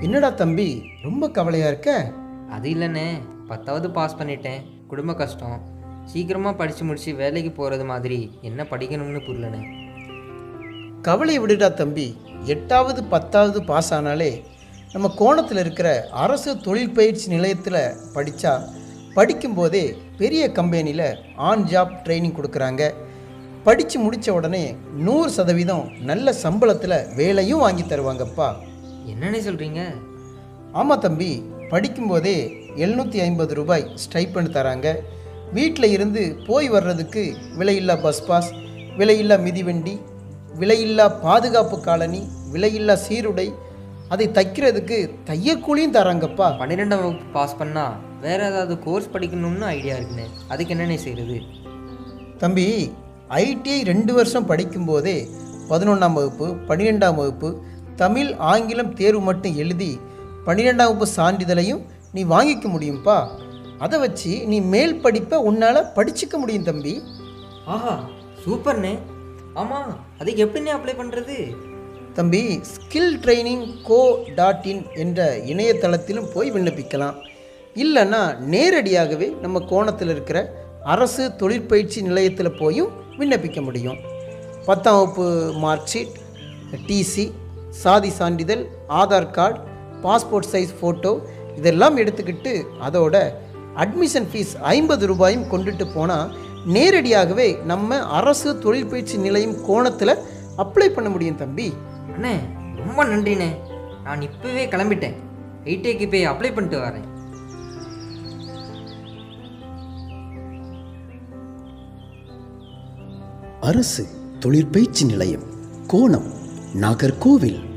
என்னடா தம்பி ரொம்ப கவலையாக இருக்க? அது இல்லைண்ணே. பத்தாவது பாஸ் பண்ணிட்டேன். குடும்ப கஷ்டம். சீக்கிரமாக படித்து முடித்து வேலைக்கு போகிறது மாதிரி என்ன படிக்கணும்னு புரியலண்ணே. கவலையை விடுடா தம்பி. எட்டாவது பத்தாவது பாஸ் ஆனாலே நம்ம கோணத்தில் இருக்கிற அரசு தொழில் பயிற்சி நிலையத்தில் படித்தா படிக்கும்போதே பெரிய கம்பெனியில் ஆன் ஜாப் ட்ரைனிங் கொடுக்குறாங்க. படித்து முடித்த உடனே நூறு சதவீதம் நல்ல சம்பளத்தில் வேலையும் வாங்கி தருவாங்கப்பா. என்னண்ணே சொல்கிறீங்க ஆமாம் தம்பி படிக்கும்போதே எழுநூற்றி ஐம்பது ரூபாய் ஸ்டைப்பண்ட் தராங்க. வீட்டில் இருந்து போய் வர்றதுக்கு விலையில்லா பஸ் பாஸ் விலையில்லா மிதிவண்டி விலையில்லா பாதுகாப்பு காலனி விலையில்லா சீருடை அதை தைக்கிறதுக்கு தையக்கூலியும் தராங்கப்பா. பன்னிரெண்டாம் வகுப்பு பாஸ் பண்ணால் வேறு ஏதாவது கோர்ஸ் படிக்கணும்னு ஐடியா இருக்குண்ணே அதுக்கு என்னண்ணே செய்கிறது தம்பி ஐடிஐ ரெண்டு வருஷம் படிக்கும்போதே பதினொன்றாம் வகுப்பு பன்னிரெண்டாம் வகுப்பு தமிழ் ஆங்கிலம் தேர்வு மட்டும் எழுதி பன்னிரெண்டாம் வகுப்பு சான்றிதழையும் நீ வாங்கிக்க முடியும்ப்பா அதை வச்சு நீ மேல் படிப்பை உன்னால் படிச்சுக்க முடியும் தம்பி. ஆஹா சூப்பர்ண்ணே. ஆமாம் அதுக்கு எப்படிண்ணே அப்ளை பண்ணுறது தம்பி skill training gov dot in என்ற இணையதளத்திலும் போய் விண்ணப்பிக்கலாம். இல்லைன்னா நேரடியாகவே நம்ம கோணத்தில் இருக்கிற அரசு தொழிற்பயிற்சி நிலையத்தில் போயும் விண்ணப்பிக்க முடியும். பத்தாம் வகுப்பு மார்க் ஷீட் டிசி சாதி சான்றிதழ் Aadhaar card passport size photo இதெல்லாம் எடுத்துக்கிட்டு அதோட அட்மிஷன் ஃபீஸ் ஐம்பது ரூபாயும் கொண்டுட்டு போனால் நேரடியாகவே நம்ம அரசு தொழிற்பயிற்சி நிலையம் கோணத்தில் அப்ளை பண்ண முடியும் தம்பி. அண்ணே ரொம்ப நன்றிண்ணே. நான் இப்போவே கிளம்பிட்டேன். ஐடிஐக்கு போய் அப்ளை பண்ணிட்டு வரேன். அரசு தொழிற்பயிற்சி நிலையம் கோணம் நாகர்கோவில்.